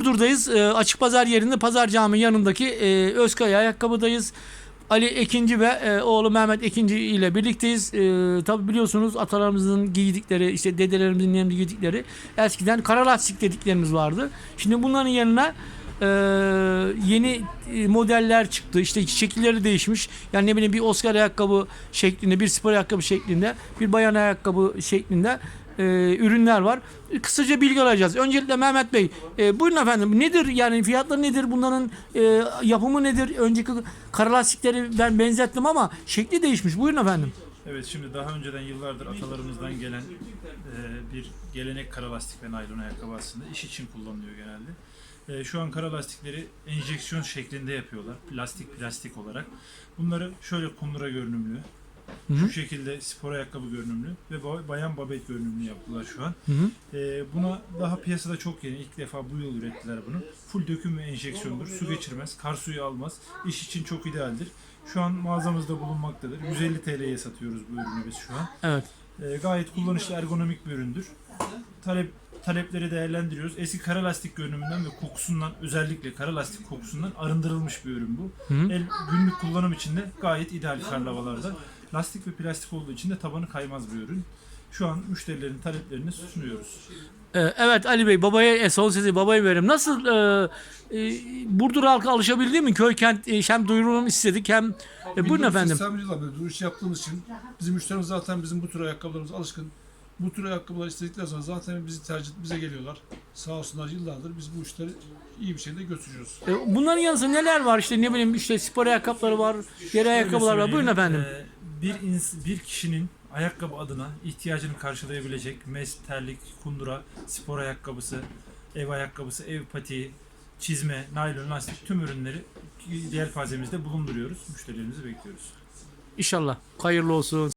Burdur'dayız. Ee, açık pazar yerinde Pazar Camii yanındaki e, Özkaya ayakkabıdayız. Ali Ekinci ve e, oğlu Mehmet Ekinci ile birlikteyiz. E, tabi biliyorsunuz atalarımızın giydikleri, işte dedelerimizin giydikleri eskiden kara lastik dediklerimiz vardı. Şimdi bunların yanına e, yeni modeller çıktı. İşte şekilleri değişmiş. Yani ne bileyim bir Oscar ayakkabı şeklinde, bir spor ayakkabı şeklinde, bir bayan ayakkabı şeklinde e, ürünler var. Kısaca bilgi alacağız. Öncelikle Mehmet Bey, e, buyurun efendim. Nedir yani fiyatları nedir? Bunların e, yapımı nedir? Önceki kara lastikleri ben benzettim ama şekli değişmiş. Buyurun efendim. Evet şimdi daha önceden yıllardır atalarımızdan gelen e, bir gelenek kara lastik ve naylon ayakkabı aslında iş için kullanılıyor genelde. E, şu an kara lastikleri enjeksiyon şeklinde yapıyorlar. Plastik plastik olarak. Bunları şöyle kundura görünümlü, Hı şu şekilde spor ayakkabı görünümlü ve ba- bayan babet görünümlü yaptılar şu an. Hı hı. E, buna daha piyasada çok yeni. ilk defa bu yıl ürettiler bunu. Full döküm ve enjeksiyondur. Su geçirmez, kar suyu almaz. İş için çok idealdir. Şu an mağazamızda bulunmaktadır. 150 TL'ye satıyoruz bu ürünü biz şu an. Evet. E, gayet kullanışlı ergonomik bir üründür. Talep talepleri değerlendiriyoruz. Eski kara lastik görünümünden ve kokusundan özellikle kara lastik kokusundan arındırılmış bir ürün bu. Hı. El günlük kullanım için de gayet ideal karlavalarda. Lastik ve plastik olduğu için de tabanı kaymaz bir ürün. Şu an müşterilerin taleplerini sunuyoruz. E, evet Ali Bey, babaya e, son sesi babaya verelim. Nasıl e, e, Burdur halkı alışabildi mi? Köy kent e, hem duyuralım istedik hem e, buyurun efendim. 1980 yıllar beri bu iş yaptığımız için bizim müşterimiz zaten bizim bu tür ayakkabılarımıza alışkın. Bu tür ayakkabılar istedikleri zaman zaten bizi tercih bize geliyorlar. Sağ olsunlar yıllardır biz bu işleri iyi bir şekilde götürüyoruz. E, bunların yanında neler var? İşte ne bileyim işte spor ayakkabıları var, deri ayakkabılar var. Buyurun efendim. e, bir ins- bir kişinin ayakkabı adına ihtiyacını karşılayabilecek mes, terlik, kundura, spor ayakkabısı, ev ayakkabısı, ev patiği, çizme, naylon, lastik tüm ürünleri yelpazemizde bulunduruyoruz. Müşterilerimizi bekliyoruz. İnşallah. Hayırlı olsun.